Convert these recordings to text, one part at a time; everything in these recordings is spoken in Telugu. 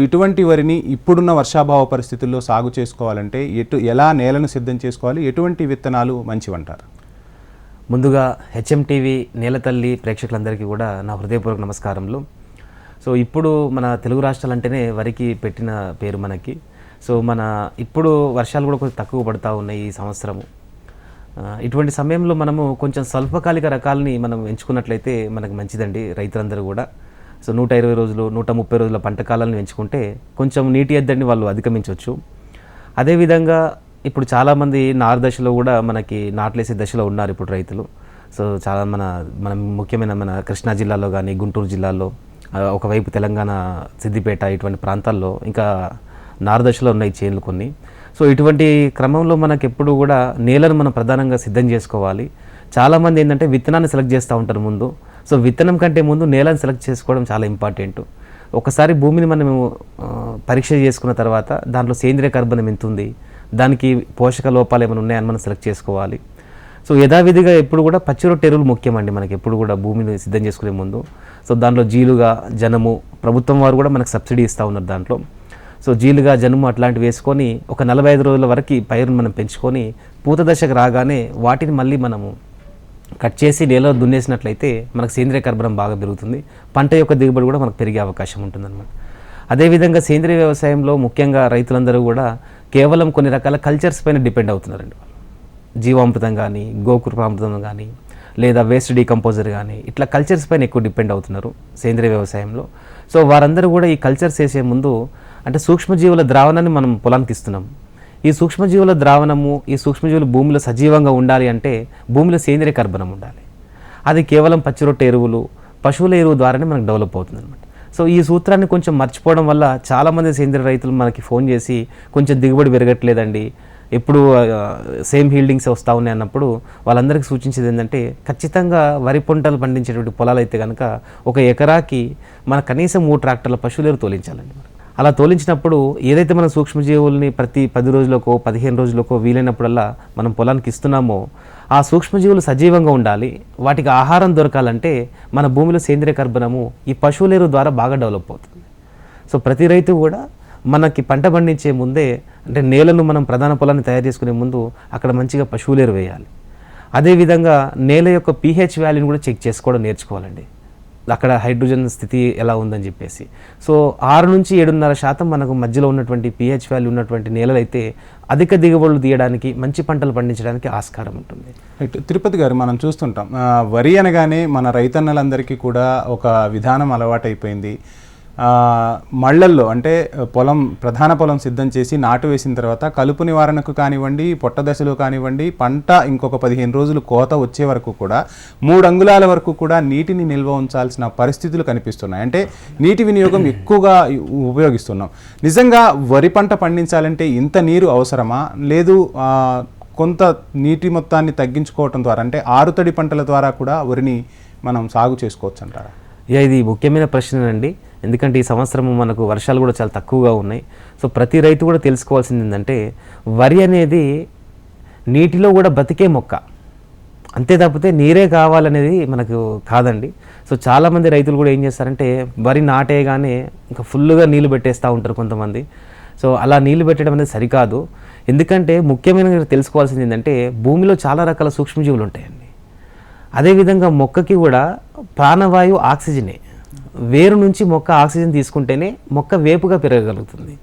ఇటువంటి వరిని ఇప్పుడున్న వర్షాభావ పరిస్థితుల్లో సాగు చేసుకోవాలంటే ఎటు ఎలా నేలను సిద్ధం చేసుకోవాలి? ఎటువంటి విత్తనాలు మంచివంటారు? ముందుగా హెచ్ఎం టీవీ నేలతల్లి ప్రేక్షకులందరికీ కూడా నా హృదయపూర్వక నమస్కారములు. సో ఇప్పుడు మన తెలుగు రాష్ట్రాలు అంటేనే వరికి పెట్టిన పేరు మనకి. సో మన ఇప్పుడు వర్షాలు కూడా కొంచెం తక్కువ పడతా ఉన్నాయి ఈ సంవత్సరము. ఇటువంటి సమయంలో మనము కొంచెం స్వల్పకాలిక రకాలని మనం ఎంచుకున్నట్లయితే మనకు మంచిదండి రైతులందరూ కూడా. సో నూట ఇరవై రోజులు నూట ముప్పై రోజుల పంట కాలాలను పెంచుకుంటే కొంచెం నీటి ఎద్దడిని వాళ్ళు అధిగమించవచ్చు. అదేవిధంగా ఇప్పుడు చాలామంది నారు దశలో కూడా మనకి నాట్లేసే దశలో ఉన్నారు ఇప్పుడు రైతులు. సో చాలా మన మన ముఖ్యమైన మన కృష్ణా జిల్లాలో కానీ గుంటూరు జిల్లాలో ఒకవైపు తెలంగాణ సిద్దిపేట ఇటువంటి ప్రాంతాల్లో ఇంకా నారు దశలో ఉన్నాయి చేనులు కొన్ని. సో ఇటువంటి క్రమంలో మనకి ఎప్పుడు కూడా నేలను మనం ప్రధానంగా సిద్ధం చేసుకోవాలి. చాలామంది ఏంటంటే విత్తనాన్ని సెలెక్ట్ చేస్తూ ఉంటారు ముందు. సో విత్తనం కంటే ముందు నేలను సెలెక్ట్ చేసుకోవడం చాలా ఇంపార్టెంట్ ఒకసారి భూమిని మనం పరీక్ష చేసుకున్న తర్వాత దాంట్లో సేంద్రియ కర్బనం ఎంత ఉంది దానికి పోషక లోపాలు ఏమైనా ఉన్నాయని మనం సెలెక్ట్ చేసుకోవాలి. సో యథావిధిగా ఎప్పుడు కూడా పచ్చి రొట్టె ఎరువులు ముఖ్యమండి మనకి ఎప్పుడు కూడా భూమిని సిద్ధం చేసుకునే ముందు. సో దాంట్లో జీలుగా జనము ప్రభుత్వం వారు కూడా మనకు సబ్సిడీ ఇస్తూ ఉన్నారు దాంట్లో. సో జీలుగా జనుము అట్లాంటివి వేసుకొని ఒక నలభై ఐదు రోజుల వరకు పైరును మనం పెంచుకొని పూత దశకు రాగానే వాటిని మళ్ళీ మనము కట్ చేసి నేలలో దున్నేసినట్లయితే మనకు సేంద్రియ కర్బనం బాగా పెరుగుతుంది. పంట యొక్క దిగుబడి కూడా మనకు పెరిగే అవకాశం ఉంటుందన్నమాట. అదేవిధంగా సేంద్రియ వ్యవసాయంలో ముఖ్యంగా రైతులందరూ కూడా కేవలం కొన్ని రకాల కల్చర్స్ పైన డిపెండ్ అవుతున్నారండి జీవామృతం కానీ గోకృపామృతం కానీ లేదా వేస్ట్ డీకంపోజర్ కానీ ఇట్లా కల్చర్స్ పైన ఎక్కువ డిపెండ్ అవుతున్నారు సేంద్రియ వ్యవసాయంలో. సో వారందరూ కూడా ఈ కల్చర్స్ వేసే ముందు అంటే సూక్ష్మజీవుల ద్రావణాన్ని మనం పొలానికి ఇస్తున్నాం. ఈ సూక్ష్మజీవుల ద్రావణము ఈ సూక్ష్మజీవులు భూమిలో సజీవంగా ఉండాలి అంటే భూమిలో సేంద్రియ కర్బనం ఉండాలి. అది కేవలం పచ్చి రొట్టె ఎరువులు పశువుల ఎరువు ద్వారానే మనకు డెవలప్ అవుతుంది అనమాట సో ఈ సూత్రాన్ని కొంచెం మర్చిపోవడం వల్ల చాలామంది సేంద్రియ రైతులు మనకి ఫోన్ చేసి కొంచెం దిగుబడి పెరగట్లేదండి ఎప్పుడు సేమ్ హీల్డింగ్స్ వస్తూ ఉన్నాయి అన్నప్పుడు వాళ్ళందరికీ సూచించేది ఏంటంటే ఖచ్చితంగా వరి పంటలు పండించేటువంటి పొలాలు అయితే కనుక ఒక ఎకరాకి మన కనీసం మూడు ట్రాక్టర్ల పశువులేరు తోలించాలండి. అలా తోలించినప్పుడు ఏదైతే మనం సూక్ష్మజీవుల్ని ప్రతి పది రోజులకో పదిహేను రోజులకో వీలైనప్పుడల్లా మనం పొలానికి ఇస్తున్నామో ఆ సూక్ష్మజీవులు సజీవంగా ఉండాలి. వాటికి ఆహారం దొరకాలంటే మన భూమిలో సేంద్రియ కర్బనము ఈ పశువులేరు ద్వారా బాగా డెవలప్ అవుతుంది. సో ప్రతి రైతు కూడా మనకి పంట పండించే ముందే అంటే నేలను మనం ప్రధాన పొలాన్ని తయారు చేసుకునే ముందు అక్కడ మంచిగా పశువులేరు వేయాలి. అదేవిధంగా నేల యొక్క పీహెచ్ వాల్యూని కూడా చెక్ చేసుకోవడం నేర్చుకోవాలండి. అక్కడ హైడ్రోజన్ స్థితి ఎలా ఉందని చెప్పేసి. సో ఆరు నుంచి ఏడున్నర శాతం మనకు మధ్యలో ఉన్నటువంటి పిహెచ్ వాల్యూ ఉన్నటువంటి నేలలు అయితే అధిక దిగుబడులు తీయడానికి మంచి పంటలు పండించడానికి ఆస్కారం ఉంటుంది. రైట్. తిరుపతి గారు మనం చూస్తుంటాం. వరి అనగానే మన రైతన్నలందరికీ కూడా ఒక విధానం అలవాటైపోయింది. మళ్ళల్లో అంటే పొలం ప్రధాన పొలం సిద్ధం చేసి నాటు వేసిన తర్వాత కలుపు నివారణకు కానివ్వండి పొట్ట దశలో కానివ్వండి పంట ఇంకొక పదిహేను రోజులు కోత వచ్చే వరకు కూడా మూడు అంగుళాల వరకు కూడా నీటిని నిల్వ ఉంచాల్సిన పరిస్థితులు కనిపిస్తున్నాయి. అంటే నీటి వినియోగం ఎక్కువగా ఉపయోగిస్తున్నాం. నిజంగా వరి పంట పండించాలంటే ఇంత నీరు అవసరమా? లేదు కొంత నీటి మొత్తాన్ని తగ్గించుకోవటం ద్వారా అంటే ఆరుతడి పంటల ద్వారా కూడా వరిని మనం సాగు చేసుకోవచ్చు అంటారా ఇది ముఖ్యమైన ప్రశ్న అండి ఎందుకంటే ఈ సంవత్సరం మనకు వర్షాలు కూడా చాలా తక్కువగా ఉన్నాయి. సో ప్రతి రైతు కూడా తెలుసుకోవాల్సింది ఏంటంటే వరి అనేది నీటిలో కూడా బతికే మొక్క. అంతే తప్పితే నీరే కావాలనేది మనకు కాదండి. సో చాలామంది రైతులు కూడా ఏం చేస్తారంటే వరి నాటేయగానే ఇంకా ఫుల్గా నీళ్ళు పెట్టేస్తూ ఉంటారు కొంతమంది. సో అలా నీళ్ళు పెట్టడం అనేది సరికాదు. ఎందుకంటే ముఖ్యమైన తెలుసుకోవాల్సింది ఏంటంటే భూమిలో చాలా రకాల సూక్ష్మజీవులు ఉంటాయండి. అదేవిధంగా మొక్కకి కూడా ప్రాణవాయువు ఆక్సిజనే. వేరు నుంచి మొక్క ఆక్సిజన్ తీసుకుంటేనే మొక్క వేపుగా పెరగగలుగుతుంది.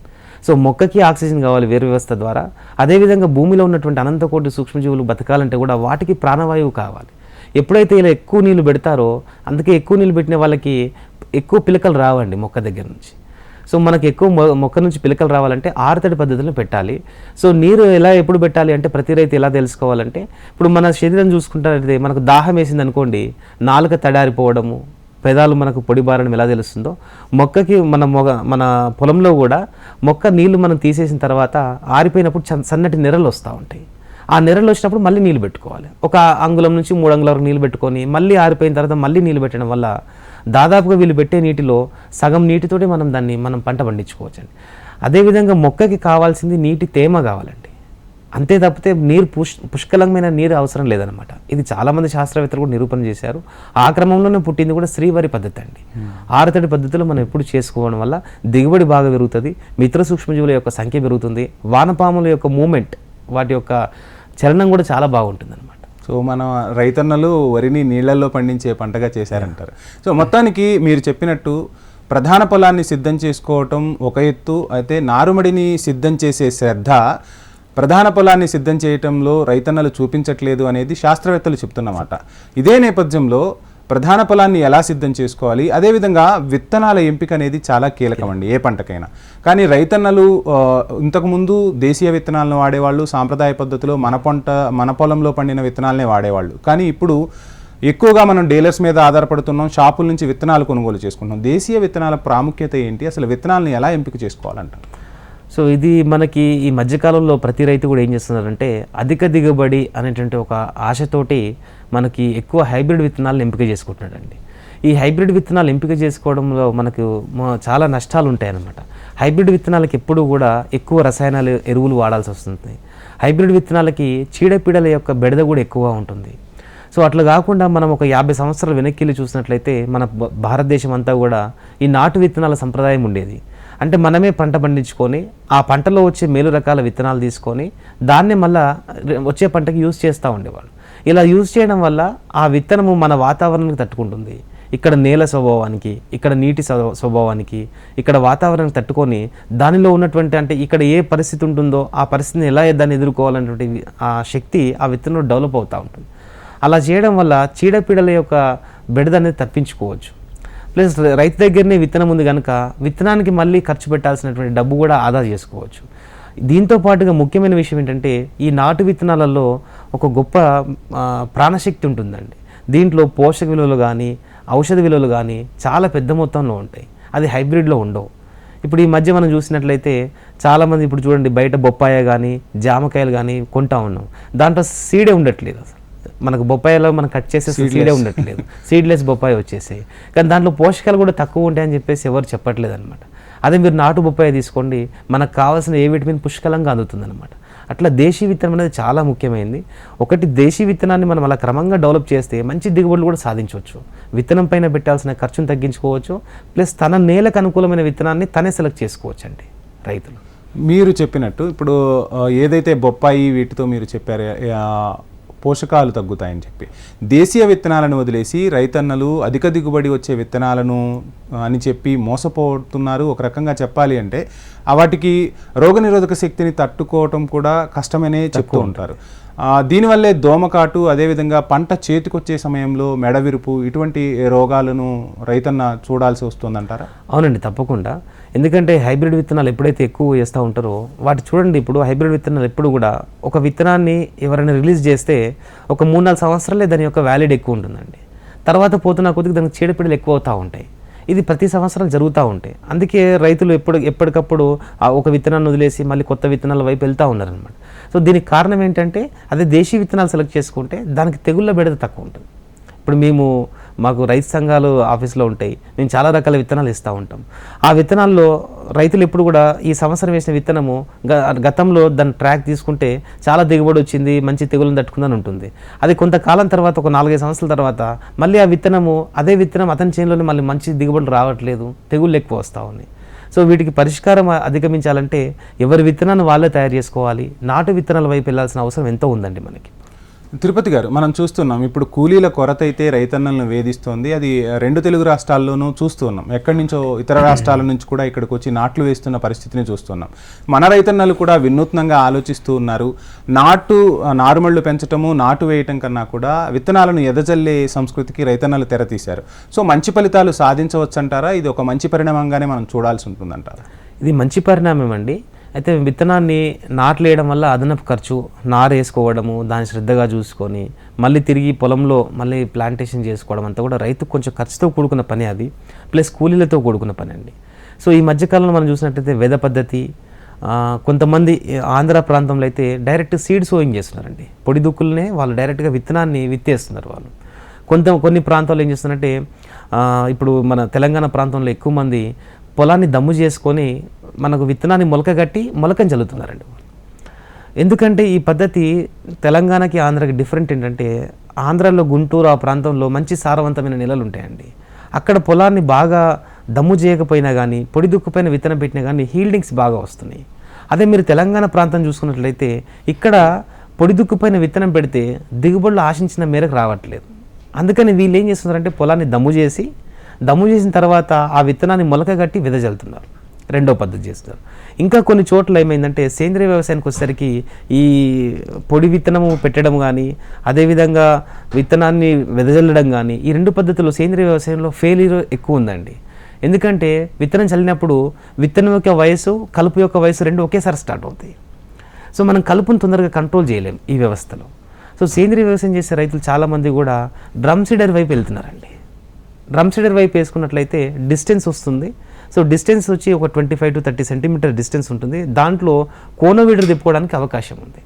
సో మొక్కకి ఆక్సిజన్ కావాలి వేరు వ్యవస్థ ద్వారా. అదేవిధంగా భూమిలో ఉన్నటువంటి అనంతకోటి సూక్ష్మజీవులు బతకాలంటే కూడా వాటికి ప్రాణవాయువు కావాలి. ఎప్పుడైతే ఇలా ఎక్కువ నీళ్ళు పెడతారో అందుకే ఎక్కువ నీళ్ళు పెట్టిన వాళ్ళకి ఎక్కువ పిలకలు రావండి మొక్క దగ్గర నుంచి. సో మనకి ఎక్కువ మొక్క నుంచి పిలకలు రావాలంటే ఆరుతడి పద్ధతిలో పెట్టాలి. సో నీరు ఎలా ఎప్పుడు పెట్టాలి అంటే ప్రతి రైతు ఎలా తెలుసుకోవాలంటే ఇప్పుడు మన శరీరం చూసుకుంటారంటే మనకు దాహం వేసింది అనుకోండి నాలుక తడారిపోవడము పెదాలు మనకు పొడి బారడం ఎలా తెలుస్తుందో? మొక్కకి మన మొగ మన పొలంలో కూడా మొక్క నీళ్ళు మనం తీసేసిన తర్వాత ఆరిపోయినప్పుడు సన్నటి నెరలు వస్తూ ఉంటాయి. ఆ నెరలు వచ్చినప్పుడు మళ్ళీ నీళ్ళు పెట్టుకోవాలి. ఒక అంగుళం నుంచి మూడు అంగుళం వరకు నీళ్ళు పెట్టుకొని మళ్ళీ ఆరిపోయిన తర్వాత మళ్ళీ నీళ్ళు పెట్టడం వల్ల దాదాపుగా వీళ్ళు పెట్టే నీటిలో సగం నీటితోటి మనం దాన్ని మనం పంట పండించుకోవచ్చండి. అదేవిధంగా మొక్కకి కావాల్సింది నీటి తేమ కావాలండి. అంతే తప్పితే నీరు పుష్ పుష్కలమైన నీరు అవసరం లేదనమాట ఇది చాలామంది శాస్త్రవేత్తలు కూడా నిరూపణ చేశారు. ఆ క్రమంలోనే పుట్టింది కూడా శ్రీవారి పద్ధతి అండి. ఆరుతడి పద్ధతిలో మనం ఎప్పుడు చేసుకోవడం వల్ల దిగుబడి బాగా పెరుగుతుంది మిత్ర సూక్ష్మజీవుల యొక్క సంఖ్య పెరుగుతుంది వానపాముల యొక్క మూమెంట్ వాటి యొక్క చలనం కూడా చాలా బాగుంటుంది అనమాట సో మన రైతన్నలు వరిని నీళ్ళల్లో పండించే పంటగా చేశారంటారు. సో మొత్తానికి మీరు చెప్పినట్టు ప్రధాన పొలాన్ని సిద్ధం చేసుకోవటం ఒక ఎత్తు అయితే నారుమడిని సిద్ధం చేసే శ్రద్ధ ప్రధాన పొలాన్ని సిద్ధం చేయటంలో రైతన్నలు చూపించట్లేదు అనేది శాస్త్రవేత్తలు చెప్తున్నమాట. ఇదే నేపథ్యంలో ప్రధాన పొలాన్ని ఎలా సిద్ధం చేసుకోవాలి? అదేవిధంగా విత్తనాల ఎంపిక అనేది చాలా కీలకం అండి ఏ పంటకైనా. కానీ రైతన్నలు ఇంతకుముందు దేశీయ విత్తనాలను వాడేవాళ్ళు సాంప్రదాయ పద్ధతిలో మన పంట మన పొలంలో పండిన విత్తనాలనే వాడేవాళ్ళు. కానీ ఇప్పుడు ఎక్కువగా మనం డీలర్స్ మీద ఆధారపడుతున్నాం షాపుల నుంచి విత్తనాలు కొనుగోలు చేసుకుంటున్నాం. దేశీయ విత్తనాల ప్రాముఖ్యత ఏంటి? అసలు విత్తనాలను ఎలా ఎంపిక చేసుకోవాలంటారు? సో ఇది మనకి ఈ మధ్యకాలంలో ప్రతి రైతు కూడా ఏం చేస్తున్నారంటే అధిక దిగుబడి అనేటువంటి ఒక ఆశతోటి మనకి ఎక్కువ హైబ్రిడ్ విత్తనాలను ఎంపిక చేసుకుంటున్నాడండి. ఈ హైబ్రిడ్ విత్తనాలు ఎంపిక చేసుకోవడంలో మనకు చాలా నష్టాలు ఉంటాయన్నమాట హైబ్రిడ్ విత్తనాలకి ఎప్పుడూ కూడా ఎక్కువ రసాయనాలు ఎరువులు వాడాల్సి వస్తుంది. హైబ్రిడ్ విత్తనాలకి చీడపీడల యొక్క బెడద కూడా ఎక్కువ ఉంటుంది. సో అట్లా కాకుండా మనం ఒక యాభై సంవత్సరాలు వెనక్కి వెళ్ళి చూసినట్లయితే మన భారతదేశం అంతా కూడా ఈ నాటు విత్తనాల సంప్రదాయం ఉండేది. అంటే మనమే పంట పండించుకొని ఆ పంటలో వచ్చే మేలు రకాల విత్తనాలు తీసుకొని దాన్ని మళ్ళా వచ్చే పంటకి యూజ్ చేస్తూ ఉండేవాళ్ళు. ఇలా యూజ్ చేయడం వల్ల ఆ విత్తనము మన వాతావరణానికి తట్టుకుంటుంది. ఇక్కడ నేల స్వభావానికి ఇక్కడ నీటి స్వభావానికి ఇక్కడ వాతావరణానికి తట్టుకొని దానిలో ఉన్నటువంటి అంటే ఇక్కడ ఏ పరిస్థితి ఉంటుందో ఆ పరిస్థితిని ఎలా దాన్ని ఎదుర్కోవాలనేటువంటి ఆ శక్తి ఆ విత్తనంలో డెవలప్ అవుతూ ఉంటుంది. అలా చేయడం వల్ల చీడపీడల యొక్క బెడద అనేది తప్పించుకోవచ్చు. ప్లస్ రైతు దగ్గరనే విత్తనం ఉంది కనుక విత్తనానికి మళ్ళీ ఖర్చు పెట్టాల్సినటువంటి డబ్బు కూడా ఆదా చేసుకోవచ్చు. దీంతో పాటుగా ముఖ్యమైన విషయం ఏంటంటే ఈ నాటు విత్తనాలలో ఒక గొప్ప ప్రాణశక్తి ఉంటుందండి. దీంట్లో పోషక విలువలు కానీ ఔషధ విలువలు కానీ చాలా పెద్ద మొత్తంలో ఉంటాయి. అది హైబ్రిడ్లో ఉండవు. ఇప్పుడు ఈ మధ్య మనం చూసినట్లయితే చాలామంది ఇప్పుడు చూడండి బయట బొప్పాయ కానీ జామకాయలు కానీ కొంటా ఉన్నాం. దాంట్లో సీడే ఉండట్లేదు అసలు. మనకు బొప్పాయిలో మనం కట్ చేసే సీడే ఉండట్లేదు. సీడ్లెస్ బొప్పాయి వచ్చేసాయి కానీ దాంట్లో పోషకాలు కూడా తక్కువ ఉంటాయని చెప్పేసి ఎవరు చెప్పట్లేదు అనమాట అదే మీరు నాటు బొప్పాయి తీసుకోండి మనకు కావాల్సిన ఏ విటమిన్ పుష్కలంగా అందుతుంది అనమాట అట్లా దేశీ విత్తనం అనేది చాలా ముఖ్యమైనది ఒకటి దేశీ విత్తనాన్ని మనం అలా క్రమంగా డెవలప్ చేస్తే మంచి దిగుబడులు కూడా సాధించవచ్చు. విత్తనం పైన పెట్టాల్సిన ఖర్చును తగ్గించుకోవచ్చు. ప్లస్ తన నేలకు అనుకూలమైన విత్తనాన్ని తనే సెలెక్ట్ చేసుకోవచ్చు అండి రైతులు. మీరు చెప్పినట్టు ఇప్పుడు ఏదైతే బొప్పాయి వీటితో మీరు చెప్పారు పోషకాలు తగ్గుతాయని చెప్పి. దేశీయ విత్తనాలను వదిలేసి రైతన్నలు అధిక దిగుబడి వచ్చే విత్తనాలను అని చెప్పి మోసపోతున్నారు. ఒక రకంగా చెప్పాలి అంటే వాటికి రోగనిరోధక శక్తిని తట్టుకోవటం కూడా కష్టమనే చెప్తూ ఉంటారు. దీనివల్లే దోమకాటు అదేవిధంగా పంట చేతికొచ్చే సమయంలో మెడవిరుపు ఇటువంటి రోగాలను రైతన్న చూడాల్సి వస్తుందంటారా? అవునండి తప్పకుండా. ఎందుకంటే హైబ్రిడ్ విత్తనాలు ఎప్పుడైతే ఎక్కువ వేస్తూ ఉంటారో వాటి చూడండి ఇప్పుడు హైబ్రిడ్ విత్తనాలు ఎప్పుడు కూడా ఒక విత్తనాన్ని ఎవరైనా రిలీజ్ చేస్తే ఒక మూడు నాలుగు సంవత్సరాలే దాని యొక్క వ్యాలిడ్ ఎక్కువ ఉంటుందండి. తర్వాత పోతున్న కొద్దిగా దానికి చీడపీడలు ఎక్కువ అవుతూ ఉంటాయి. ఇది ప్రతి సంవత్సరం జరుగుతూ ఉంటాయి అందుకే రైతులు ఎప్పుడు ఎప్పటికప్పుడు ఆ ఒక విత్తనాన్ని వదిలేసి మళ్ళీ కొత్త విత్తనాల వైపు వెళ్తూ ఉన్నారనమాట సో దీనికి కారణం ఏంటంటే అదే దేశీ విత్తనాలు సెలెక్ట్ చేసుకుంటే దానికి తెగుళ్ళ బెడద తక్కువ ఉంటుంది. ఇప్పుడు మేము మాకు రైతు సంఘాలు ఆఫీస్లో ఉంటాయి. మేము చాలా రకాల విత్తనాలు ఇస్తూ ఉంటాం. ఆ విత్తనాల్లో రైతులు ఎప్పుడు కూడా ఈ సంవత్సరం వేసిన విత్తనము గ- గతంలో దాని ట్రాక్ తీసుకుంటే చాలా దిగుబడి వచ్చింది మంచి తెగులను తట్టుకుందని ఉంటుంది. అది కొంతకాలం తర్వాత ఒక నాలుగైదు సంవత్సరాల తర్వాత మళ్ళీ ఆ విత్తనము అదే విత్తనం అతని చేనులోనే మళ్ళీ మంచి దిగుబడులు రావట్లేదు తెగుళ్ళు ఎక్కువ వస్తూ ఉన్నాయి. సో వీటికి పరిష్కారం అధిగమించాలంటే ఎవరి విత్తనాన్ని వాళ్ళే తయారు చేసుకోవాలి నాటు విత్తనాల వైపు వెళ్ళాల్సిన అవసరం ఎంతో ఉందండి మనకి. తిరుపతి గారు మనం చూస్తున్నాం ఇప్పుడు కూలీల కొరత అయితే రైతన్నలను వేధిస్తోంది. అది రెండు తెలుగు రాష్ట్రాల్లోనూ చూస్తున్నాం ఎక్కడి నుంచో ఇతర రాష్ట్రాల నుంచి కూడా ఇక్కడికి వచ్చి నాట్లు వేస్తున్న పరిస్థితిని చూస్తున్నాం. మన రైతన్నలు కూడా వినూత్నంగా ఆలోచిస్తూ ఉన్నారు. నాటు నారుమళ్ళు పెంచటము నాటు వేయటం కన్నా కూడా విత్తనాలను ఎదజల్లే సంస్కృతికి రైతన్నలు తెరతీశారు. సో మంచి ఫలితాలు సాధించవచ్చంటారా? ఇది ఒక మంచి పరిణామంగానే మనం చూడాల్సి ఉంటుందంటారా? ఇది మంచి పరిణామం అండి. అయితే విత్తనాన్ని నాట్లు వేయడం వల్ల అదనపు ఖర్చు నారు వేసుకోవడము దాన్ని శ్రద్ధగా చూసుకొని మళ్ళీ తిరిగి పొలంలో మళ్ళీ ప్లాంటేషన్ చేసుకోవడం అంతా కూడా రైతుకు కొంచెం ఖర్చుతో కూడుకున్న పని అది. ప్లస్ కూలీలతో కూడుకున్న పని అండి. సో ఈ మధ్యకాలంలో మనం చూసినట్టయితే వేద పద్ధతి కొంతమంది ఆంధ్ర ప్రాంతంలో అయితే డైరెక్ట్ సీడ్ సోయింగ్ చేస్తున్నారండి. పొడి దుక్కులనే వాళ్ళు డైరెక్ట్గా విత్తనాన్ని విత్తేస్తున్నారు వాళ్ళు. కొంత కొన్ని ప్రాంతాల్లో ఏం చేస్తున్నారంటే ఇప్పుడు మన తెలంగాణ ప్రాంతంలో ఎక్కువ మంది పొలాన్ని దమ్ము చేసుకొని మనకు విత్తనాన్ని మొలక కట్టి మొలకని చల్లుతున్నారండి. ఎందుకంటే ఈ పద్ధతి తెలంగాణకి ఆంధ్రకి డిఫరెంట్ ఏంటంటే ఆంధ్రాలో గుంటూరు ఆ ప్రాంతంలో మంచి సారవంతమైన నెలలు ఉంటాయండి. అక్కడ పొలాన్ని బాగా దమ్ము చేయకపోయినా కానీ పొడి దుక్కుపైన విత్తనం పెట్టినా కానీ హీల్డింగ్స్ బాగా వస్తున్నాయి. అదే మీరు తెలంగాణ ప్రాంతం చూసుకున్నట్లయితే ఇక్కడ పొడి దుక్కుపైన విత్తనం పెడితే దిగుబడులు ఆశించిన మేరకు రావట్లేదు. అందుకని వీళ్ళు ఏం చేస్తున్నారంటే పొలాన్ని దమ్ము చేసి దమ్ము చేసిన తర్వాత ఆ విత్తనాన్ని మొలక కట్టి వెదజల్లుతున్నారు రెండో పద్ధతి చేస్తున్నారు. ఇంకా కొన్ని చోట్ల ఏమైందంటే సేంద్రియ వ్యవసాయానికి వచ్చేసరికి ఈ పొడి విత్తనము పెట్టడం కానీ అదేవిధంగా విత్తనాన్ని వెదజల్లడం కానీ ఈ రెండు పద్ధతులు సేంద్రియ వ్యవసాయంలో ఫెయిల్యూర్ ఎక్కువ ఉందండి. ఎందుకంటే విత్తనం చల్లినప్పుడు విత్తనం యొక్క వయసు కలుపు యొక్క వయసు రెండు ఒకేసారి స్టార్ట్ అవుతాయి. సో మనం కలుపును తొందరగా కంట్రోల్ చేయలేం ఈ వ్యవస్థలో. సో సేంద్రియ వ్యవసాయం చేసే రైతులు చాలామంది కూడా డ్రమ్ సీడర్ వైపు వెళ్తున్నారండి. డ్రమ్ సీడర్ వైపు వేసుకున్నట్లయితే డిస్టెన్స్ వస్తుంది. సో డిస్టెన్స్ వచ్చి ఒక twenty five to thirty centimeter distance ఉంటుంది. దాంట్లో కోనో వీడర్ తిప్పుకోవడానికి అవకాశం ఉంది.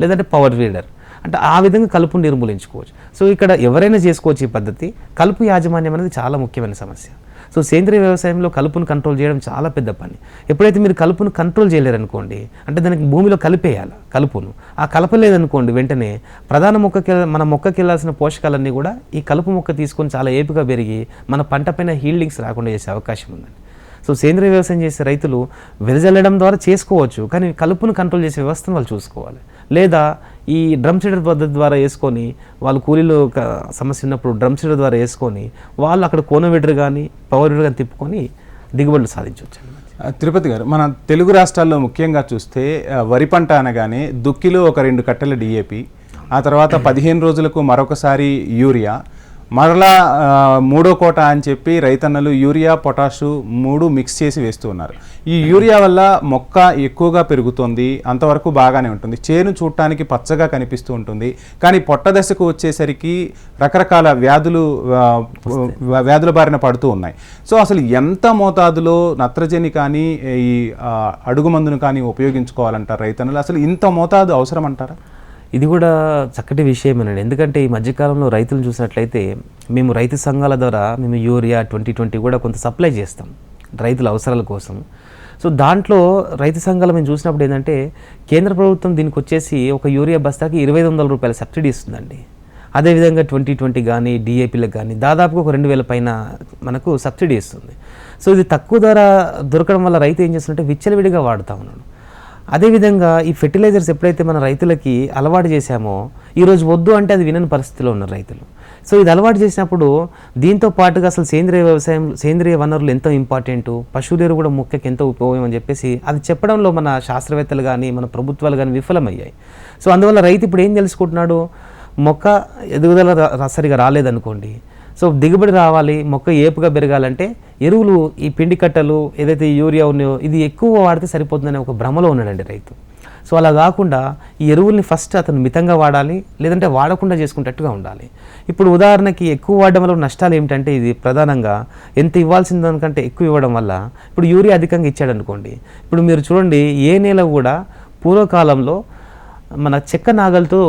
లేదంటే పవర్ వీడర్ అంటే ఆ విధంగా కలుపును నిర్మూలించుకోవచ్చు. సో ఇక్కడ ఎవరైనా చేసుకోవచ్చు ఈ పద్ధతి. కలుపు యాజమాన్యం అనేది చాలా ముఖ్యమైన సమస్య. సో సేంద్రియ వ్యవసాయంలో కలుపును కంట్రోల్ చేయడం చాలా పెద్ద పని. ఎప్పుడైతే మీరు కలుపును కంట్రోల్ చేయలేరనుకోండి అంటే దానికి భూమిలో కలిపేయాలి కలుపును. ఆ కలపలేదనుకోండి వెంటనే ప్రధాన మొక్కకి మన మొక్కకి వెళ్ళాల్సిన పోషకాలన్నీ కూడా ఈ కలుపు మొక్క తీసుకొని చాలా ఏపుగా పెరిగి మన పంట పైన హీల్డింగ్స్ రాకుండా చేసే అవకాశం ఉందండి. సో సేంద్రియ వ్యవసాయం చేసే రైతులు వెదజల్లడం ద్వారా చేసుకోవచ్చు కానీ కలుపును కంట్రోల్ చేసే వ్యవస్థను వాళ్ళు చూసుకోవాలి. లేదా ఈ డ్రమ్ సీడర్ పద్ధతి ద్వారా వేసుకొని వాళ్ళు కూలీలు ఒక సమస్య ఉన్నప్పుడు డ్రమ్ సీడర్ ద్వారా వేసుకొని వాళ్ళు అక్కడ కోనవీడర్ కానీ పవర్ వీడర్ కానీ తిప్పుకొని దిగుబడులు సాధించవచ్చు. తిరుపతి గారు మన తెలుగు రాష్ట్రాల్లో ముఖ్యంగా చూస్తే వరి పంట అనగానే దుక్కిలో ఒక రెండు కట్టెల డిఏపి ఆ తర్వాత పదిహేను రోజులకు మరొకసారి యూరియా మరలా మూడో కోట అని చెప్పి రైతన్నలు యూరియా పొటాషు మూడు మిక్స్ చేసి వేస్తూ ఉన్నారు. ఈ యూరియా వల్ల మొక్క ఎక్కువగా పెరుగుతుంది అంతవరకు బాగానే ఉంటుంది. చేను చూడటానికి పచ్చగా కనిపిస్తూ ఉంటుంది. కానీ పొట్ట దశకు వచ్చేసరికి రకరకాల వ్యాధులు వ్యాధుల బారిన పడుతూ ఉన్నాయి. సో అసలు ఎంత మోతాదులో నత్రజని కానీ ఈ అడుగు మందును కానీ ఉపయోగించుకోవాలంటారు రైతన్నలు? అసలు ఇంత మోతాదు అవసరం అంటారా ఇది కూడా చక్కటి విషయమేనండి. ఎందుకంటే ఈ మధ్యకాలంలో రైతులు చూసినట్లయితే మేము రైతు సంఘాల ద్వారా మేము యూరియా ట్వంటీ ట్వంటీ కూడా కొంత సప్లై చేస్తాం రైతుల అవసరాల కోసం. సో దాంట్లో రైతు సంఘాలు మేము చూసినప్పుడు ఏంటంటే కేంద్ర ప్రభుత్వం దీనికి వచ్చేసి ఒక యూరియా బస్తాకి ఇరవై ఐదు వందల రూపాయల సబ్సిడీ ఇస్తుందండి. అదేవిధంగా ట్వంటీ ట్వంటీ కానీ డిఏపీలకు కానీ దాదాపుగా ఒక రెండు వేల పైన మనకు సబ్సిడీ ఇస్తుంది. సో ఇది తక్కువ ధర దొరకడం వల్ల రైతు ఏం చేస్తుంటే విచ్చలవిడిగా వాడుతూ ఉన్నాడు. అదేవిధంగా ఈ ఫెర్టిలైజర్స్ ఎప్పుడైతే మన రైతులకి అలవాటు చేశామో ఈరోజు వద్దు అంటే అది వినని పరిస్థితిలో ఉన్నారు రైతులు. సో ఇది అలవాటు చేసినప్పుడు దీంతో పాటుగా అసలు సేంద్రియ వ్యవసాయం సేంద్రియ వనరులు ఎంతో ఇంపార్టెంట్ పశువుల ఎరువు కూడా మొక్కకి ఎంతో ఉపయోగం అని చెప్పేసి అది చెప్పడంలో మన శాస్త్రవేత్తలు కానీ మన ప్రభుత్వాలు కానీ విఫలమయ్యాయి. సో అందువల్ల రైతు ఇప్పుడు ఏం తెలుసుకుంటున్నాడు? మొక్క ఎదుగుదల సరిగా రాలేదనుకోండి. సో దిగుబడి రావాలి మొక్క ఏపుగా పెరగాలంటే ఎరువులు ఈ పిండి కట్టలు ఏదైతే యూరియా ఉన్నాయో ఇది ఎక్కువ వాడితే సరిపోతుందనే ఒక భ్రమలో ఉన్నాడండి రైతు. సో అలా కాకుండా ఈ ఎరువుల్ని ఫస్ట్ అతను మితంగా వాడాలి లేదంటే వాడకుండా చేసుకునేటట్టుగా ఉండాలి. ఇప్పుడు ఉదాహరణకి ఎక్కువ వాడడం వల్ల నష్టాలు ఏమిటంటే ఇది ప్రధానంగా ఎంత ఇవ్వాల్సిన దానికంటే ఎక్కువ ఇవ్వడం వల్ల ఇప్పుడు యూరియా అధికంగా ఇచ్చాడు అనుకోండి ఇప్పుడు మీరు చూడండి ఏ నేల కూడా పూర్వకాలంలో మన చెక్క నాగలతో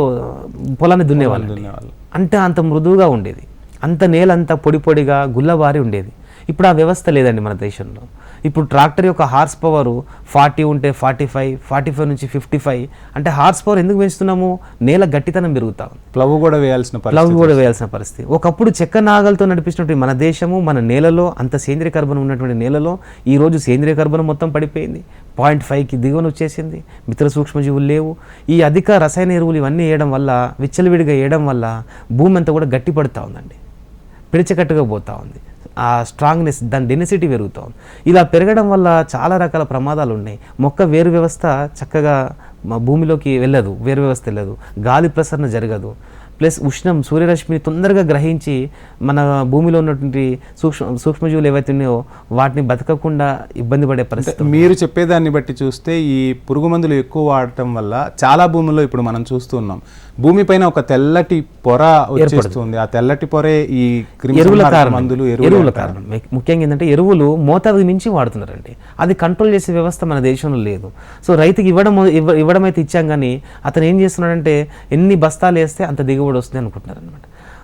పొలాన్ని దున్నేవాళ్ళు దున్నేవాళ్ళు. అంటే అంత మృదువుగా ఉండేది. అంత నేల అంత పొడి పొడిగా గుల్లబారి ఉండేది. ఇప్పుడు ఆ వ్యవస్థ లేదండి మన దేశంలో. ఇప్పుడు ట్రాక్టర్ యొక్క హార్స్ పవర్ ఫార్టీ ఉంటే ఫార్టీ ఫైవ్ ఫార్టీ ఫైవ్ నుంచి ఫిఫ్టీ ఫైవ్ అంటే హార్స్ పవర్ ఎందుకు పెంచుతున్నాము? నేల గట్టితనం పెరుగుతా ఉంది. ప్లవ్ కూడా వేయాల్సిన ప్లవ్ కూడా వేయాల్సిన పరిస్థితి. ఒకప్పుడు చెక్క నాగలతో నడిపించినటువంటి మన దేశము మన నేలలో అంత సేంద్రియ కర్బనం ఉన్నటువంటి నేలలో ఈ రోజు సేంద్రియ కర్బనం మొత్తం పడిపోయింది. పాయింట్ ఫైవ్కి దిగువన వచ్చేసింది. మిత్ర సూక్ష్మజీవులు లేవు. ఈ అధిక రసాయన ఎరువులు ఇవన్నీ వేయడం వల్ల విచ్చలవిడిగా వేయడం వల్ల భూమి అంతా కూడా గట్టి పడుతూ ఉందండి. పిడిచకట్టుగా పోతూ ఉంది. ఆ స్ట్రాంగ్నెస్ దాని డెన్సిటీ పెరుగుతుంది. ఇలా పెరగడం వల్ల చాలా రకాల ప్రమాదాలు ఉన్నాయి. మొక్క వేరు వ్యవస్థ చక్కగా మా భూమిలోకి వెళ్ళదు వేరు వ్యవస్థ వెళ్ళదు. గాలి ప్రసరణ జరగదు. ప్లస్ ఉష్ణం సూర్యరశ్మిని తొందరగా గ్రహించి మన భూమిలో ఉన్నటువంటి సూక్ష్మ సూక్ష్మజీవులు ఏవైతే ఉన్నాయో వాటిని బతకకుండా ఇబ్బంది పడే పరిస్థితి మీరు చెప్పేదాన్ని బట్టి చూస్తే ఈ పురుగు మందులు ఎక్కువ వాడటం వల్ల చాలా భూముల్లో ఇప్పుడు మనం చూస్తున్నాం భూమిపైన ఒక తెల్లటి పొర వచ్చేస్తుంది. ఆ తెల్లటి పొరే ఈ ఎరువుల మందులు ఎరువుల కారణం. ముఖ్యంగా ఏంటంటే ఎరువులు మోతాదు మించి వాడుతున్నారండి. అది కంట్రోల్ చేసే వ్యవస్థ మన దేశంలో లేదు. సో రైతుకి ఇవ్వడం ఇవ్వ- ఇవ్వడం అయితే ఇచ్చాం కానీ అతను ఏం చేస్తున్నాడంటే ఎన్ని బస్తాలు వేస్తే అంత దిగుబడి వస్తుంది అనుకుంటున్నారు అనమాట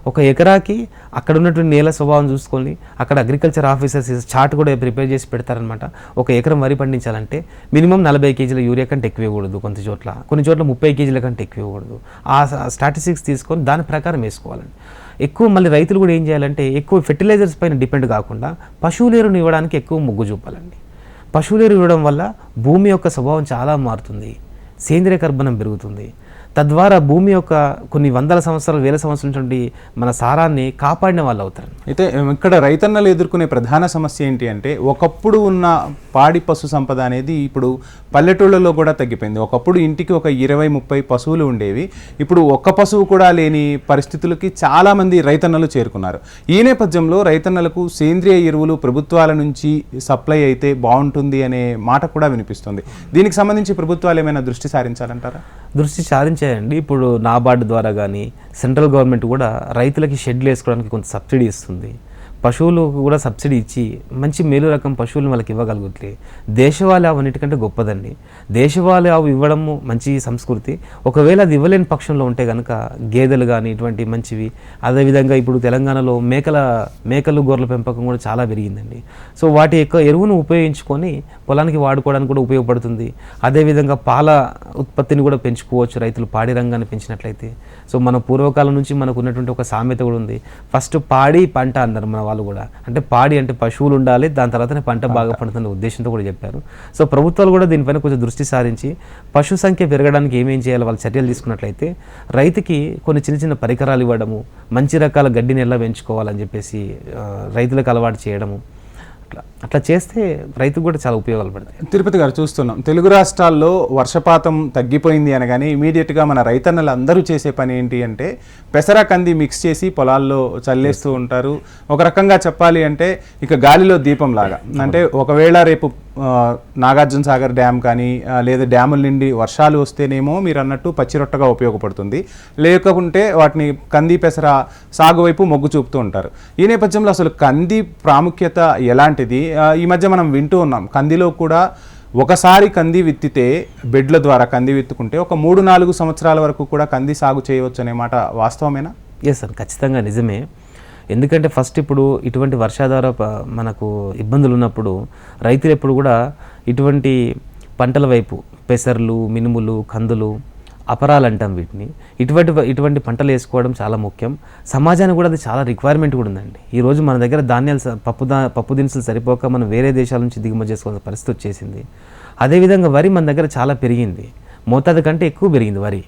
ఒక ఎకరాకి అక్కడ ఉన్నటువంటి నేల స్వభావం చూసుకొని అక్కడ అగ్రికల్చర్ ఆఫీసర్స్ చార్ట్ కూడా ప్రిపేర్ చేసి పెడతారనమాట ఒక ఎకరం వరి పండించాలంటే మినిమం నలభై కేజీల యూరియా కంటే ఎక్కువ ఇవ్వకూడదు కొన్ని చోట్ల. కొన్ని చోట్ల ముప్పై కేజీల కంటే ఎక్కువ ఇవ్వకూడదు ఆ స్టాటిస్టిక్స్ తీసుకొని దాని ప్రకారం వేసుకోవాలండి. ఎక్కువ మళ్ళీ రైతులు కూడా ఏం చేయాలంటే ఎక్కువ ఫెర్టిలైజర్స్ పైన డిపెండ్ కాకుండా పశువుల ఇవ్వడానికి ఎక్కువ మొగ్గు చూపాలండి. పశువుల ఇవ్వడం వల్ల భూమి యొక్క స్వభావం చాలా మారుతుంది. సేంద్రియ కర్బనం పెరుగుతుంది. తద్వారా భూమి యొక్క కొన్ని వందల సంవత్సరాలు వేల సంవత్సరాల నుండి మన సారాన్ని కాపాడిన వాళ్ళు అవుతారు. అయితే ఇక్కడ రైతన్నలు ఎదుర్కొనే ప్రధాన సమస్య ఏంటి అంటే ఒకప్పుడు ఉన్న పాడి పశు సంపద అనేది ఇప్పుడు పల్లెటూళ్ళలో కూడా తగ్గిపోయింది. ఒకప్పుడు ఇంటికి ఒక ఇరవై ముప్పై పశువులు ఉండేవి. ఇప్పుడు ఒక్క పశువు కూడా లేని పరిస్థితులకి చాలా మంది రైతన్నలు చేరుకున్నారు. ఈ నేపథ్యంలో రైతన్నలకు సేంద్రియ ఎరువులు ప్రభుత్వాల నుంచి సప్లై అయితే బాగుంటుంది అనే మాట కూడా వినిపిస్తుంది. దీనికి సంబంధించి ప్రభుత్వాలు ఏమైనా దృష్టి సారించాలంటారా? దృష్టి వచ్చాయండి. ఇప్పుడు నాబార్డు ద్వారా కానీ సెంట్రల్ గవర్నమెంట్ కూడా రైతులకి షెడ్లు వేసుకోవడానికి కొంత సబ్సిడీ ఇస్తుంది. పశువులు కూడా సబ్సిడీ ఇచ్చి మంచి మేలు రకం పశువులు వాళ్ళకి ఇవ్వగలుగుతుంది దేశవాళీ ఆవు అన్నిటికంటే గొప్పదండి. దేశవాళీ ఆవు ఇవ్వడము మంచి సంస్కృతి. ఒకవేళ అది ఇవ్వలేని పక్షంలో ఉంటే కనుక గేదెలు కానీ ఇటువంటి మంచివి అదేవిధంగా ఇప్పుడు తెలంగాణలో మేకల మేకలు గొర్రెల పెంపకం కూడా చాలా పెరిగిందండి. సో వాటి యొక్క ఎరువును ఉపయోగించుకొని పొలానికి వాడుకోవడానికి కూడా ఉపయోగపడుతుంది. అదేవిధంగా పాల ఉత్పత్తిని కూడా పెంచుకోవచ్చు రైతులు పాడి రంగాన్ని పెంచినట్లయితే. సో మన పూర్వకాలం నుంచి మనకు ఉన్నటువంటి ఒక సామెత కూడా ఉంది. ఫస్ట్ పాడి పంట అన్నారు మన వాళ్ళు కూడా. అంటే పాడి అంటే పశువులు ఉండాలి దాని తర్వాతనే పంట బాగా పండుతున్న ఉద్దేశంతో కూడా చెప్పారు. సో ప్రభుత్వాలు కూడా దీనిపైన కొంచెం దృష్టి సారించి పశు సంఖ్య పెరగడానికి ఏమేం చేయాలి వాళ్ళు చర్యలు తీసుకున్నట్లయితే రైతుకి కొన్ని చిన్న చిన్న పరికరాలు ఇవ్వడము మంచి రకాల గడ్డిని ఎలా పెంచుకోవాలని చెప్పేసి రైతులకు అలవాటు చేయడము అట్లా. అట్లా చేస్తే రైతుకు కూడా చాలా ఉపయోగాలు పడతాయి. తిరుపతి గారు చూస్తున్నాం. తెలుగు రాష్ట్రాల్లో వర్షపాతం తగ్గిపోయింది అనగానే ఇమీడియట్గా మన రైతన్నలు అందరూ చేసే పని ఏంటి అంటే పెసర కంది మిక్స్ చేసి పొలాల్లో చల్లేస్తూ ఉంటారు. ఒక రకంగా చెప్పాలి అంటే ఇక గాలిలో దీపం లాగా అంటే ఒకవేళ రేపు నాగార్జున సాగర్ డ్యామ్ కానీ లేదా డ్యాముల నుండి వర్షాలు వస్తేనేమో మీరు అన్నట్టు పచ్చిరొట్టగా ఉపయోగపడుతుంది. లేకుంటే వాటిని కంది పెసర సాగు వైపు మొగ్గు చూపుతూ ఉంటారు. ఈ నేపథ్యంలో అసలు కంది ప్రాముఖ్యత ఎలాంటిది? ఈ మధ్య మనం వింటూ ఉన్నాం. కందిలో కూడా ఒకసారి కంది విత్తితే బెడ్ల ద్వారా కంది విత్తుకుంటే ఒక మూడు నాలుగు సంవత్సరాల వరకు కూడా కంది సాగు చేయవచ్చు అనే మాట వాస్తవమేనా? ఎస్ సార్ ఖచ్చితంగా నిజమే. ఎందుకంటే ఫస్ట్ ఇప్పుడు ఇటువంటి వర్షాధార మనకు ఇబ్బందులు ఉన్నప్పుడు రైతులు ఎప్పుడు కూడా ఇటువంటి పంటల వైపు పెసర్లు మినుములు కందులు అపరాలు అంటాం వీటిని. ఇటువంటి ఇటువంటి పంటలు వేసుకోవడం చాలా ముఖ్యం. సమాజానికి కూడా అది చాలా రిక్వైర్మెంట్ కూడా ఉందండి. ఈరోజు మన దగ్గర ధాన్యాలు పప్పు దా పప్పు దినుసులు సరిపోక మనం వేరే దేశాల నుంచి దిగుమతి చేసుకోవాల్సిన పరిస్థితి వచ్చేసింది. అదేవిధంగా వరి మన దగ్గర చాలా పెరిగింది. మోతాదు కంటే ఎక్కువ పెరిగింది వరి.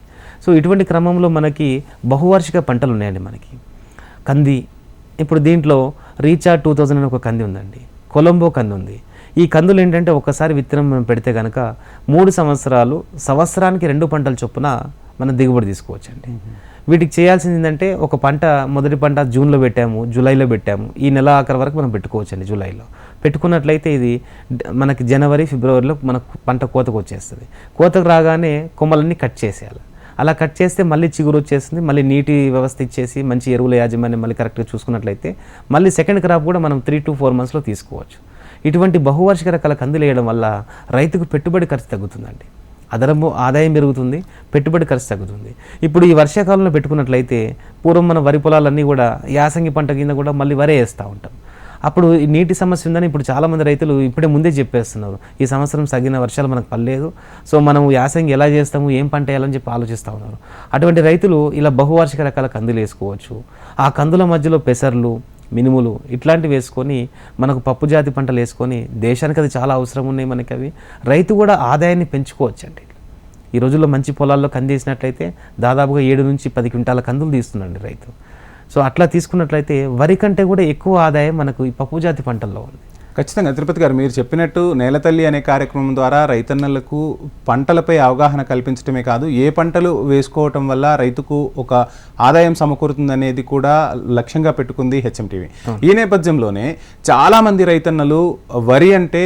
సో ఇటువంటి క్రమంలో మనకి బహువార్షిక పంటలు ఉన్నాయండి మనకి. కంది ఇప్పుడు దీంట్లో రీచా టూ థౌజండ్ అని ఒక కంది ఉందండి. కొలంబో కంది ఉంది. ఈ కందులు ఏంటంటే ఒకసారి విత్తనం మనం పెడితే కనుక మూడు సంవత్సరాలు సంవత్సరానికి రెండు పంటల చొప్పున మనం దిగుబడి తీసుకోవచ్చండి. వీటికి చేయాల్సింది ఏంటంటే ఒక పంట మొదటి పంట జూన్లో పెట్టాము జూలైలో పెట్టాము. ఈ నెల ఆఖరి వరకు మనం పెట్టుకోవచ్చండి జూలైలో. పెట్టుకున్నట్లయితే ఇది మనకి జనవరి ఫిబ్రవరిలో మనకు పంట కోతకు వచ్చేస్తుంది. కోతకు రాగానే కొమ్మలన్నీ కట్ చేసేయాలి. అలా కట్ చేస్తే మళ్ళీ చిగురు వచ్చేస్తుంది మళ్ళీ నీటి వ్యవస్థ ఇచ్చేసి మంచి ఎరువుల యాజమాన్యం మళ్ళీ కరెక్ట్గా చూసుకున్నట్లయితే మళ్ళీ సెకండ్ క్రాప్ కూడా మనం త్రీ టు ఫోర్ మంత్స్లో తీసుకోవచ్చు. ఇటువంటి బహువార్షిక రకాల కందులు వేయడం వల్ల రైతుకు పెట్టుబడి ఖర్చు తగ్గుతుందండి. అదనపు ఆదాయం పెరుగుతుంది పెట్టుబడి ఖర్చు తగ్గుతుంది. ఇప్పుడు ఈ వర్షాకాలంలో పెట్టుకున్నట్లయితే పూర్వం మన వరి పొలాలన్నీ కూడా యాసంగి పంట కింద కూడా మళ్ళీ వరే వేస్తూ ఉంటాం. అప్పుడు ఈ నీటి సమస్య ఉందని ఇప్పుడు చాలామంది రైతులు ఇప్పుడే ముందే చెప్పేస్తున్నారు. ఈ సంవత్సరం తగిన వర్షాలు మనకు పడలేదు. సో మనం యాసంగి ఎలా చేస్తాము ఏం పంట వేయాలని చెప్పి ఆలోచిస్తూ ఉన్నారు. అటువంటి రైతులు ఇలా బహువార్షిక రకాల కందులు వేసుకోవచ్చు. ఆ కందుల మధ్యలో పెసర్లు మినుములు ఇట్లాంటివి వేసుకొని మనకు పప్పు జాతి పంటలు వేసుకొని దేశానికి అది చాలా అవసరం ఉన్నాయి మనకి అవి. రైతు కూడా ఆదాయాన్ని పెంచుకోవచ్చండి. ఈ రోజుల్లో మంచి పొలాల్లో కంది వేసినట్లయితే దాదాపుగా ఏడు నుంచి పది క్వింటాల కందులు తీస్తున్నాండి రైతు. సో అట్లా తీసుకున్నట్లయితే వరి కంటే కూడా ఎక్కువ ఆదాయం మనకు ఈ పప్పు జాతి పంటల్లో ఉంది. ఖచ్చితంగా తిరుపతి గారు మీరు చెప్పినట్టు నేలతల్లి అనే కార్యక్రమం ద్వారా రైతన్నలకు పంటలపై అవగాహన కల్పించడమే కాదు ఏ పంటలు వేసుకోవటం వల్ల రైతుకు ఒక ఆదాయం సమకూరుతుందనేది కూడా లక్ష్యంగా పెట్టుకుంది హెచ్ఎం టీవీ ఈ నేపథ్యంలోనే చాలా మంది రైతన్నలు వరి అంటే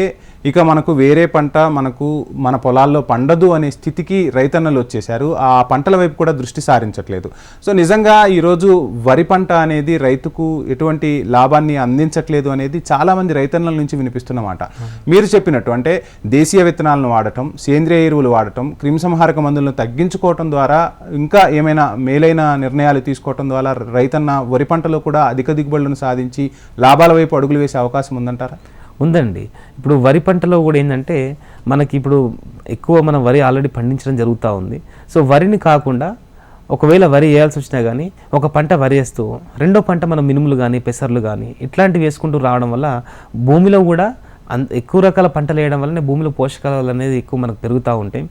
ఇక మనకు వేరే పంట మనకు మన పొలాల్లో పండదు అనే స్థితికి రైతన్నలు వచ్చేశారు. ఆ పంటల వైపు కూడా దృష్టి సారించట్లేదు. సో నిజంగా ఈరోజు వరి పంట అనేది రైతుకు ఎటువంటి లాభాన్ని అందించట్లేదు అనేది చాలామంది రైతన్నల నుంచి వినిపిస్తున్నమాట మీరు చెప్పినట్టు అంటే దేశీయ విత్తనాలను వాడటం సేంద్రియ ఎరువులు వాడటం క్రిమిసంహారక మందులను తగ్గించుకోవటం ద్వారా ఇంకా ఏమైనా మేలైన నిర్ణయాలు తీసుకోవటం ద్వారా రైతన్న వరి పంటలో కూడా అధిక దిగుబడులను సాధించి లాభాల వైపు అడుగులు వేసే అవకాశం ఉందంటారా? ఉందండి. ఇప్పుడు వరి పంటలో కూడా ఏంటంటే మనకి ఇప్పుడు ఎక్కువ మనం వరి ఆల్రెడీ పండించడం జరుగుతూ ఉంది. సో వరిని కాకుండా ఒకవేళ వరి వేయాల్సి వచ్చినా కానీ ఒక పంట వరి వేస్తూ రెండో పంట మనం మినుములు కానీ పెసర్లు కానీ ఇట్లాంటివి వేసుకుంటూ రావడం వల్ల భూమిలో కూడా అంత ఎక్కువ రకాల పంటలు వేయడం వల్లనే భూమిలో పోషకాలు అనేది ఎక్కువ మనకు పెరుగుతూ ఉంటాయి.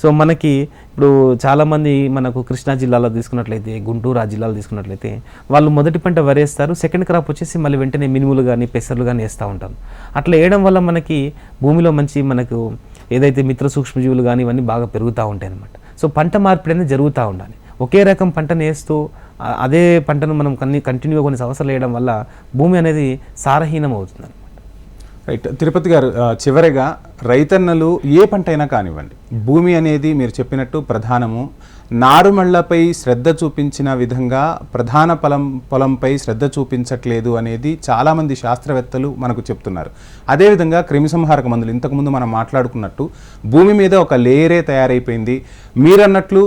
సో మనకి ఇప్పుడు చాలామంది మనకు కృష్ణా జిల్లాలో తీసుకున్నట్లయితే గుంటూరు ఆ జిల్లాలో తీసుకున్నట్లయితే వాళ్ళు మొదటి పంట వరేస్తారు సెకండ్ క్రాప్ వచ్చేసి మళ్ళీ వెంటనే మినుములు కానీ పెసర్లు కానీ వేస్తూ ఉంటారు. అట్లా వేయడం వల్ల మనకి భూమిలో మంచి మనకు ఏదైతే మిత్ర సూక్ష్మజీవులు కానీ ఇవన్నీ బాగా పెరుగుతూ ఉంటాయి అనమాట సో పంట మార్పిడి అనేది జరుగుతూ ఉండాలి. ఒకే రకం పంటను వేస్తూ అదే పంటను మనం కొన్ని కంటిన్యూగా కొన్ని సంవత్సరాలు వేయడం వల్ల భూమి అనేది సారహీనం అవుతుంది అనమాట రైట్. తిరుపతి గారు చివరిగా రైతన్నలు ఏ పంట అయినా కానివ్వండి భూమి అనేది మీరు చెప్పినట్టు ప్రధానము. నారుమళ్ళపై శ్రద్ధ చూపించిన విధంగా ప్రధాన పొలం పొలంపై శ్రద్ధ చూపించట్లేదు అనేది చాలామంది శాస్త్రవేత్తలు మనకు చెప్తున్నారు. అదేవిధంగా క్రిమిసంహారక మందులు ఇంతకుముందు మనం మాట్లాడుకున్నట్టు భూమి మీద ఒక లేయరే తయారైపోయింది. మీరన్నట్లు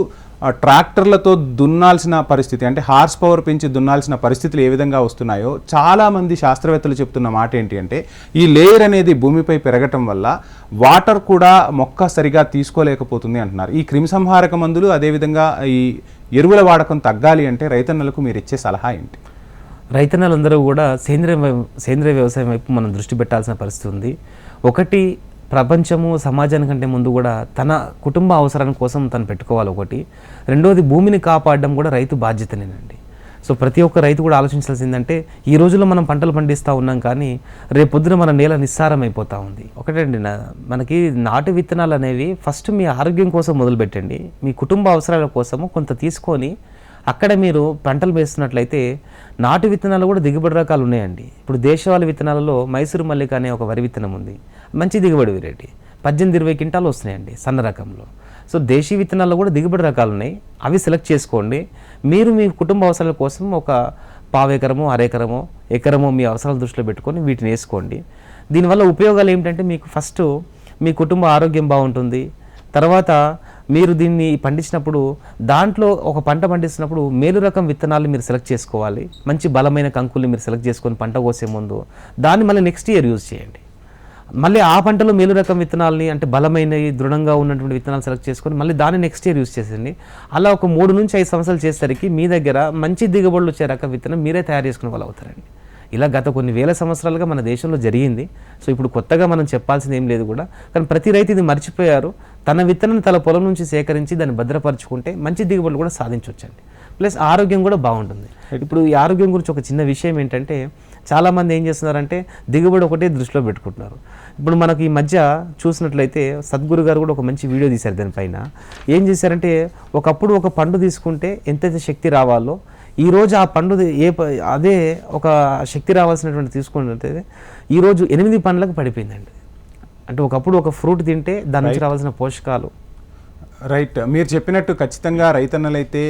ట్రాక్టర్లతో దున్నాల్సిన పరిస్థితి అంటే హార్స్ పవర్ పెంచి దున్నాల్సిన పరిస్థితులు ఏ విధంగా వస్తున్నాయో చాలామంది శాస్త్రవేత్తలు చెప్తున్న మాట ఏంటి అంటే ఈ లేయర్ అనేది భూమిపై పెరగటం వల్ల వాటర్ కూడా మొక్క సరిగా తీసుకోలేకపోతుంది అంటున్నారు. ఈ క్రిమిసంహారక మందులు అదేవిధంగా ఈ ఎరువుల వాడకం తగ్గాలి అంటే రైతన్నలకు మీరు ఇచ్చే సలహా ఏంటి? రైతన్నలందరూ కూడా సేంద్రియ సేంద్రియ వ్యవసాయం వైపు మనం దృష్టి పెట్టాల్సిన పరిస్థితి ఉంది. ఒకటి ప్రపంచము సమాజానికంటే ముందు కూడా తన కుటుంబ అవసరాల కోసం తను పెట్టుకోవాలి ఒకటి. రెండోది భూమిని కాపాడడం కూడా రైతు బాధ్యతనేనండి. సో ప్రతి ఒక్క రైతు కూడా ఆలోచించాల్సిందంటే ఈ రోజుల్లో మనం పంటలు పండిస్తూ ఉన్నాం కానీ రేపొద్దున మన నేల నిస్సారం అయిపోతూ ఉంది. ఒకటండి నా మనకి నాటు విత్తనాలు అనేవి ఫస్ట్ మీ ఆరోగ్యం కోసం మొదలుపెట్టండి. మీ కుటుంబ అవసరాల కోసము కొంత తీసుకొని అక్కడ మీరు పంటలు వేస్తున్నట్లయితే నాటు విత్తనాలు కూడా దిగుబడి రకాలు ఉన్నాయండి. ఇప్పుడు దేశవాళి విత్తనాలలో మైసూరు మల్లిక అనే ఒక వరి విత్తనం ఉంది. మంచి దిగుబడి వెరైటీ. పద్దెనిమిది ఇరవై క్వింటాలు వస్తున్నాయండి సన్న రకంలో. సో దేశీ విత్తనాల్లో కూడా దిగుబడి రకాలు ఉన్నాయి. అవి సెలెక్ట్ చేసుకోండి. మీరు మీ కుటుంబ అవసరాల కోసం ఒక పావు అరెకరమో ఎకరమో మీ అవసరాల దృష్టిలో పెట్టుకొని వీటిని వేసుకోండి. దీనివల్ల ఉపయోగాలు ఏమిటంటే మీకు ఫస్ట్ మీ కుటుంబ ఆరోగ్యం బాగుంటుంది. తర్వాత మీరు దీన్ని పండించినప్పుడు దాంట్లో ఒక పంట పండిస్తున్నప్పుడు మేలు రకం విత్తనాలు మీరు సెలెక్ట్ చేసుకోవాలి. మంచి బలమైన కంకుల్ని మీరు సెలెక్ట్ చేసుకొని పంట కోసే ముందు. దాన్ని మళ్ళీ నెక్స్ట్ ఇయర్ యూజ్ చేయండి. మళ్ళీ ఆ పంటలో మేలు రకం విత్తనాలని అంటే బలమైనవి దృఢంగా ఉన్నటువంటి విత్తనాలు సెలెక్ట్ చేసుకొని మళ్ళీ దాన్ని నెక్స్ట్ ఇయర్ యూజ్ చేసేయండి. అలా ఒక మూడు నుంచి ఐదు సంవత్సరాలు చేసేసరికి మీ దగ్గర మంచి దిగుబడులు వచ్చే రకం విత్తనం మీరే తయారు చేసుకునే వాళ్ళు అవుతారండి. ఇలా గత కొన్ని వేల సంవత్సరాలుగా మన దేశంలో జరిగింది. సో ఇప్పుడు కొత్తగా మనం చెప్పాల్సింది ఏం లేదు కూడా. కానీ ప్రతి రైతు ఇది మర్చిపోయారు. తన విత్తనం తన పొలం నుంచి సేకరించి దాన్ని భద్రపరచుకుంటే మంచి దిగుబడులు కూడా సాధించవచ్చండి ప్లస్ ఆరోగ్యం కూడా బాగుంటుంది. ఇప్పుడు ఈ ఆరోగ్యం గురించి ఒక చిన్న విషయం ఏంటంటే చాలామంది ఏం చేస్తున్నారంటే దిగుబడి ఒకటే దృష్టిలో పెట్టుకుంటున్నారు. ఇప్పుడు మనకి ఈ మధ్య చూసినట్లయితే సద్గురు గారు కూడా ఒక మంచి వీడియో తీశారు దానిపైన ఏం చేశారంటే ఒకప్పుడు ఒక పండు తీసుకుంటే ఎంతైతే శక్తి రావాలో ఈ రోజు ఆ పండు ఏ అదే ఒక శక్తి రావాల్సినటువంటి తీసుకున్నట్లయితే ఈరోజు ఎనిమిది పండ్లకు పడిపోయిందండి. అంటే ఒకప్పుడు ఒక ఫ్రూట్ తింటే దాని నుంచి రావాల్సిన పోషకాలు. రైట్ మీరు చెప్పినట్టు ఖచ్చితంగా రైతన్నలైతే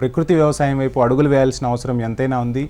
ప్రకృతి వ్యవసాయం వైపు అడుగులు వేయాల్సిన అవసరం ఎంతైనా ఉంది.